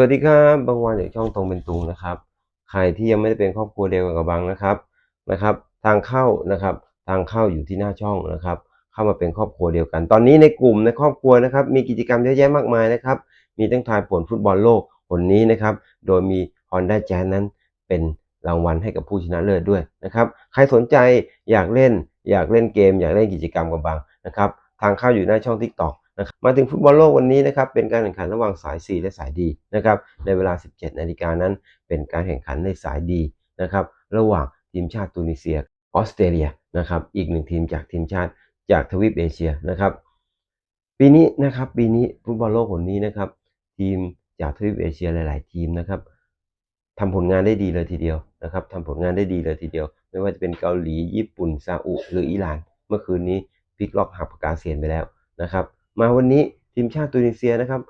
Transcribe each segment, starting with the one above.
วัสดีครับบางวันจากช่องตรงเป็นตุงนะครับ ใครที่ยังไม่ได้เป็นครอบครัวเดียวกันกับบางนะครับนะครับ ทางเข้านะครับ ทางเข้าอยู่ที่หน้าช่องนะครับ เข้ามาเป็นครอบครัวเดียวกัน ตอนนี้ในกลุ่มในครอบครัวนะครับ มีกิจกรรมเยอะแยะมากมายนะครับ มีตั้งทายผลฟุตบอลโลกผลนี้นะครับ โดยมี Honda Jazz นั้นเป็นรางวัลให้กับผู้ชนะเลิศด้วยนะครับ ใครสนใจอยากเล่นอยากเล่นเกม อยากเล่นกิจกรรมกับบางนะครับ ทางเข้าอยู่หน้าช่อง TikTok นะครับมาถึงฟุตบอลโลกวันนี้นะครับเป็นการแข่งขันระหว่างสาย C และสาย D นะครับในเวลา 17 นาฬิกานั้น เป็นการแข่งขันในสาย D นะครับระหว่างทีมชาติตูนิเซียออสเตรเลียนะครับอีกหนึ่งทีมจากทีมชาติจากทวีปเอเชียนะครับปีนี้นะครับปีนี้ฟุตบอลโลกคนนี้นะครับทีมจากทวีปเอเชียหลาย ๆ ทีมนะครับทำผลงานได้ดีเลยทีเดียวนะครับทำผลงานได้ดีเลยทีเดียว ไม่ว่าจะเป็นเกาหลีญี่ปุ่นซาอุหรืออิหร่าน เมื่อคืนนี้พลิกล็อกหักปากกาเสียนไปแล้วนะครับ มาวันนี้ทีมชาติตูนิเซียนะครับ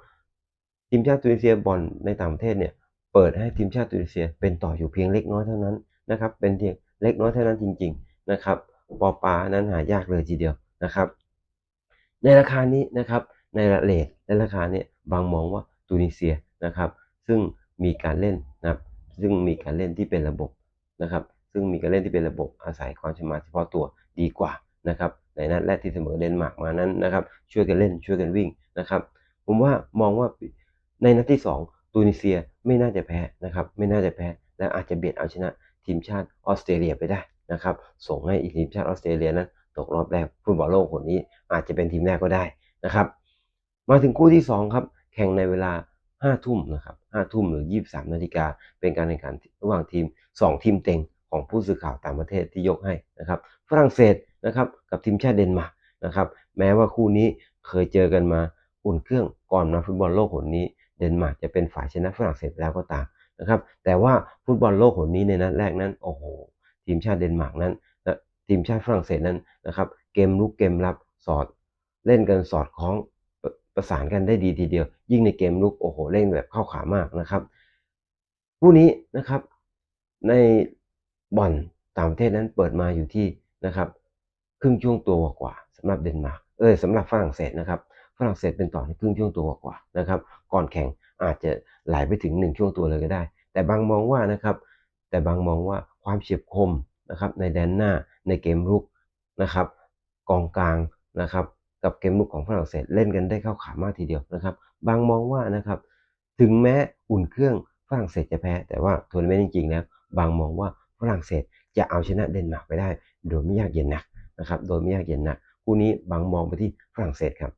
ทีมชาติตูนิเซียบอลในต่างประเทศเนี่ยเปิดให้ทีมชาติตูนิเซีย เป็นต่ออยู่เพียงเล็กน้อยเท่านั้นนะครับ เป็นเพียงเล็กน้อยเท่านั้นจริง ๆนะครับปอปานั้นหายากเลยทีเดียวนะครับ ในราคานี้นะครับในระเลทในราคานี้บางมองว่าตูนิเซียนะครับ ซึ่งมีการเล่นนะครับซึ่งมีการเล่นที่เป็นระบบนะครับ ซึ่งมีการเล่นที่เป็นระบบอาศัยความชำนาญเฉพาะตัวดีกว่านะครับ ในนัดแรกที่เสมอเดนมาร์กมานั้นนะครับ ช่วยกันเล่นช่วยกันวิ่งนะครับ ผมว่ามองว่าในนัดที่ 2 ตูนิเซียไม่น่าจะแพ้นะครับ ไม่น่าจะแพ้และอาจจะเบียดเอาชนะทีมชาติออสเตรเลียไปได้นะครับ ส่งให้อีกทีมชาติออสเตรเลียนั้นตกรอบแรกฟุตบอลโลกคนนี้อาจจะเป็นทีมแรกก็ได้นะครับ มาถึงคู่ที่ 2 ครับ แข่งในเวลา5ทุ่มนะครับ5ทุ่มหรือ 23 นาฬิกา เป็นการแข่งขันระหว่างทีม 2 ทีมเต็งของผู้สื่อข่าวต่างประเทศที่ยกให้นะครับ ฝรั่งเศส นะครับกับทีมชาติเดนมาร์กนะครับแม้ว่าคู่นี้เคยเจอกันมาอุ่นเครื่องก่อนมาฟุตบอลโลกหนนี้เดนมาร์กจะเป็นฝ่ายชนะฝรั่งเศสแล้วก็ตามนะครับแต่ว่าฟุตบอลโลกหนนี้ในนัดแรกนั้นโอ้โหทีมชาติเดนมาร์กนั้นทีมชาติฝรั่งเศสนั้นนะครับเกมลุกเกมรับสอดเล่นกันสอดคล้องประประสานกันได้ดีทีเดียว ยิ่งในเกมลุกโอ้โหเล่นแบบเข้าขามากนะครับคู่นี้นะครับในบอลต่างประเทศนั้นเปิดมาอยู่ที่นะครับ ครึ่งช่วงตัวกว่าสำหรับเดนมาร์กเออสำหรับฝรั่งเศสนะครับฝรั่งเศสเป็นต่อในครึ่งช่วงตัวกว่านะครับก่อนแข่งอาจจะไหลไปถึง 1 ช่วงตัวเลยก็ได้ แต่บางมองว่านะครับแต่บางมองว่าความเฉียบคมนะครับในแดนหน้าในเกมรุกนะครับกองกลางนะครับกับเกมรุกของฝรั่งเศสเล่นกันได้เข้าขามากทีเดียวนะครับ บางมองว่านะครับถึงแม้อุ่นเครื่องฝรั่งเศสจะแพ้ แต่ว่าทัวร์นาเมนต์จริงๆแล้วบางมองว่าฝรั่งเศสจะเอาชนะเดนมาร์กไปได้ โดยไม่ยากเย็นนัก นะครับโดยไม่ยากเย็นนะคู่นี้บางมองไปที่ฝรั่งเศสครับ